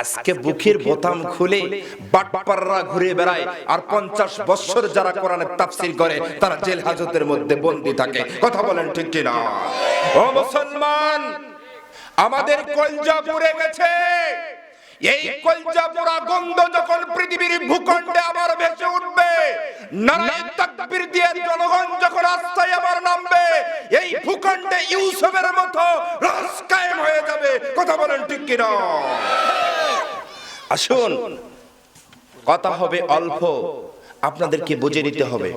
আজকে বুকের বোতাম খুলে বাটপাররা ঘুরে বেড়ায়। আর পঞ্চাশ বছর যারা কোরআনের তাফসির করে তারা জেল হাজতের মধ্যে বন্দী থাকে। কথা বলেন ঠিক কিনা? ও মুসলমান আমাদের কলজা পুড়ে গেছে। এই কলজা পোড়া গন্ধ যখন পৃথিবীর ভূখণ্ডে আবার ভেসে উঠবে নারায় তাকবীর দিয়ে জনগণ যখন রাস্তায় আবার নামবে এই ভূখণ্ডে ইউসুফের মতো রাজ কায়েম হয়ে যাবে। কথা বলেন ঠিক কিনা? আসুন। কথা হবে অল্প, আপনাদেরকে বুঝে নিতে হবে।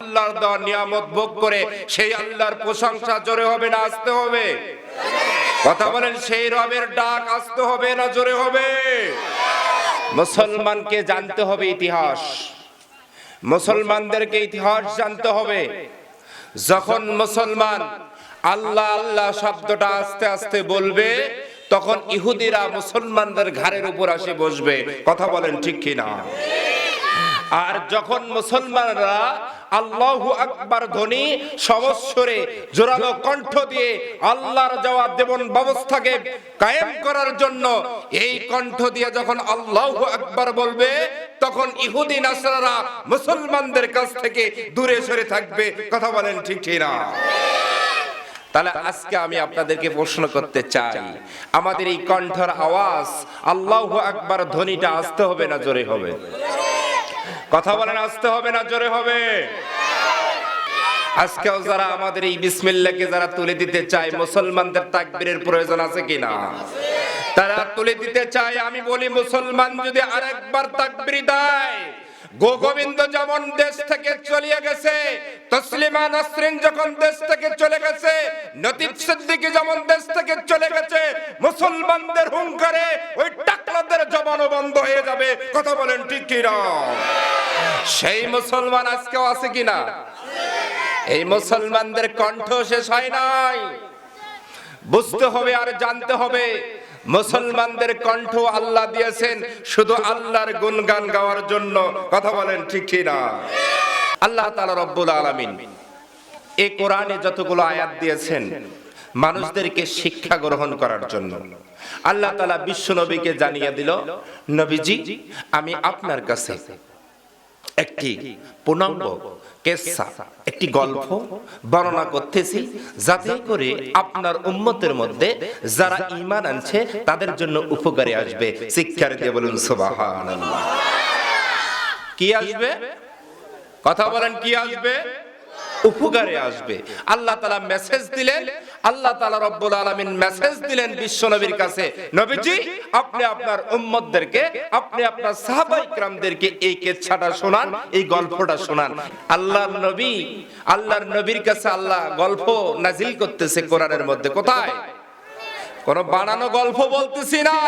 আল্লাহর দেওয়া নিয়ামত ভোগ করে সেই আল্লাহর প্রশংসা জোরে হবে না আসতে হবে? কথা বলেন, সেই রবের ডাক আসতে হবে না জোরে হবে? মুসলমানকে জানতে হবে ইতিহাস। মুসলমানদেরকে ইতিহাস জানতে হবে। যখন মুসলমান আল্লাহ আল্লাহ শব্দটা আস্তে আস্তে বলবে তখন ইহুদিরা মুসলমানদের ঘাড়ের উপর আসে বসবে। কথা বলেন ঠিক কিনা? আর যখন মুসলমানরা আল্লাহু আকবার ধ্বনি, সমস্বরে জোরালো কণ্ঠ দিয়ে আল্লাহর জবাব দেবন ব্যবস্থাকে কায়েম করার জন্য এই কণ্ঠ দিয়ে যখন আল্লাহু আকবার বলবে, তখন ইহুদি নাসরারা মুসলমানদের কাছ থেকে দূরে সরে থাকবে। কথা বলেন ঠিক না তাহলে আজকে আমি আপনাদেরকে প্রশ্ন করতে চাই। আমাদের এই কণ্ঠর আওয়াজ, আল্লাহু আকবার ধ্বনিটা আসতে হবে না জোরে হবে? কথা বলেন, আসতে হবে না জোরে হবে? আজকেও যারা আমাদের এই বিসমিল্লাহকে যারা তুলে দিতে চায়, মুসলমানদের তাকবীরের প্রয়োজন আছে কিনা? তারা তুলে দিতে চায়, আমি বলি মুসলমান যদি আরেকবার তাকবীর দেয় গোবিন্দ যেমন দেশ থেকে চলিয়ে গেছে, তসলিমা নাসরিন যখন দেশ থেকে চলে গেছে নতিব সিদ্দিকী যেমন দেশ থেকে চলে গেছে, মুসলমানদের হুঙ্কারে ওই টাকলাদের জবানও বন্ধ হয়ে যাবে। কথা বলেন ঠিক কিনা সেই মুসলমান আজকেও আছে কিনা এই মুসলমানদের কণ্ঠ শেষ হয় নাই। বুঝতে হবে আর জানতে হবে। মুসলমানদের কণ্ঠ আল্লাহ দিয়েছেন, শুধু আল্লাহর গুণগান গাওয়ার জন্য। কথা বলেন ঠিক না আল্লাহ তাআলা রব্বুল আলামিন এই কোরআনে যতগুলো আয়াত দিয়েছেন, মানুষদেরকে শিক্ষা গ্রহণ করার জন্য। আল্লাহ তাআলা বিশ্ব নবীকে জানিয়ে দিল, নবীজি, আমি আপনার কাছে একটি পূর্ণাঙ্গ কেসা, একটি গল্প বর্ণনা করতেছি, যাতে করে আপনার উম্মতের মধ্যে যারা ঈমান আনছে, তাদের জন্য উপকারে আসবে। শিক্ষার দিয়ে বলুন, সুবহানাল্লাহ। কি আসবে? কথা বলেন, কি আসবে? উপকারে আসবে। আল্লাহ তালা মেসেজ দিলেন, আল্লাহ তালা রব্বুল আলমিন মেসেজ দিলেন বিশ্ব নবীর কাছে। নবীজি, আপনি আপনার উম্মদদেরকে আপনি আপনার সাহাবাই ক্রামদেরকে এই কেচ্ছাটা শোনান, এই গল্পটা শোনান। আল্লাহ নবী, আল্লাহর নবীর কাছে আল্লাহ গল্প নাজিল করতেছে কোরআনের মধ্যে। কোথায়? কোন বানানো গল্প বলতেছি না।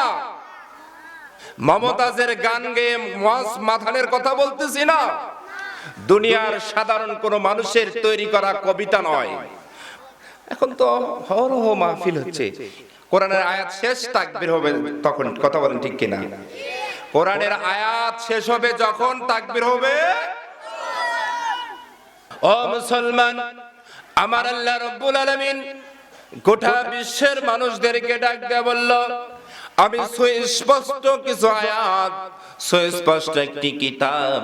মমতাজের গান গেয়ে মাথানের কথা বলতেছি না। দুনিয়ার সাধারণ কোন মানুষের তৈরি করা কবিতা নয়। এখন তো হরহ মাহফিল হচ্ছে। কোরআনের আয়াত শেষ, তাকবীর হবে তখন। কথা বলেন ঠিক কিনা? কোরআনের আয়াত শেষ হবে যখন, তাকবীর হবে? ও মুসলমান, আমার আল্লাহ রব্বুল আলামিন গোটা বিশ্বের মানুষদেরকে ডাক দেয়া বলল, আমি সুস্পষ্ট কিছু আয়াত, সুস্পষ্ট একটি কিতাব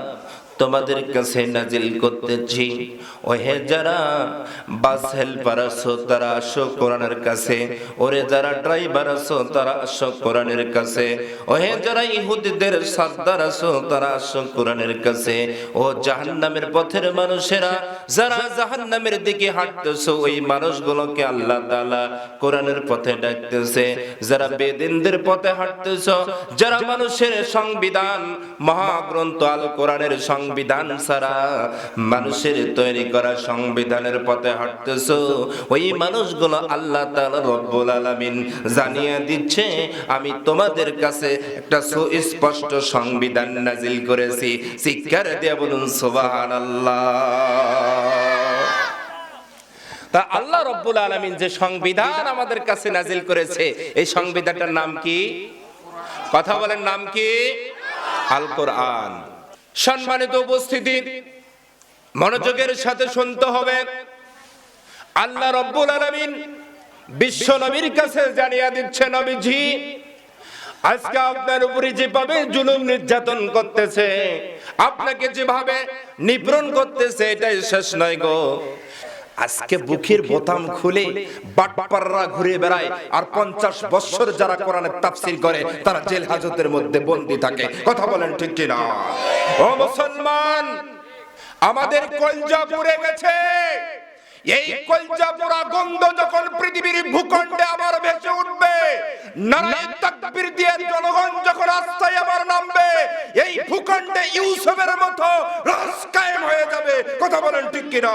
তোমাদের কাছে নাজিল করতেছি। ওহে যারা বাস হেল্পার আছো, তারা আসো কোরআনের কাছে। ওরে যারা ড্রাইভার আছো, তারা আসো কোরআনের কাছে। ওহে যারা ইহুদিদের সর্দার আছো, তারা আসো কোরআনের কাছে। ও জাহান্নামের পথের মানুষেরা, যারা জাহান্নামের দিকে হাঁটতেছো, ওই মানুষগুলোকে আল্লাহ তাআলা কোরআনের পথে ডাকতেছে। যারা বেদিনদের পথে হাঁটতেছো, যারা মানুষের সংবিধান, মহাগ্রন্থ আল কোরআনের সংবিধান ছাড়া মানুষের তৈরি করা সংবিধানের পথে হাঁটতেছো? ওই মানুষগুলো আল্লাহ তাআলা রব্বুল আলামিন জানিয়ে দিচ্ছে, আমি তোমাদের কাছে একটা সুস্পষ্ট সংবিধান নাজিল করেছি। শিক্ষার দিয়ে বলুন, সুবহানাল্লাহ। তা আল্লাহ রব্বুল আলামিন যে সংবিধান আমাদের কাছে নাজিল করেছে, এই সংবিধানটার নাম কি? কথা বলেন, নাম কি? আল কোরআন সম্মানিত উপস্থিতি, মনোযোগের সাথে শুনতে হবে। আল্লাহ রব্বুল আলামিন বিশ্ব নবীর কাছে জানিয়ে দিচ্ছে, নবীজি, আজকে আপনার উপরে যেভাবে জুলুম নির্যাতন করতেছে, আপনাকে যেভাবে নিপ্রণ করতেছে, এটাই শেষ নয় গো। আজকে বুকের বোতাম খুলে বাটপাররা ঘুরে বেড়ায়। আর পঞ্চাশ বছর যারা কোরআনের তাফসির করে তারা জেল হাজতের মধ্যে বন্দী থাকে। কথা বলেন ঠিক কিনা? ও মুসলমান আমাদের কলজা পুড়ে গেছে। এই কলজা পোড়া গন্ধ যখন পৃথিবীর ভূখণ্ডে আবার ভেসে উঠবে নারায় তাকবীর দিয়ে জনগণ যখন রাস্তায় আবার নামবে এই ভূখণ্ডে ইউসুফের মতো রাজ কায়েম হয়ে যাবে। কথা বলেন ঠিক কিনা?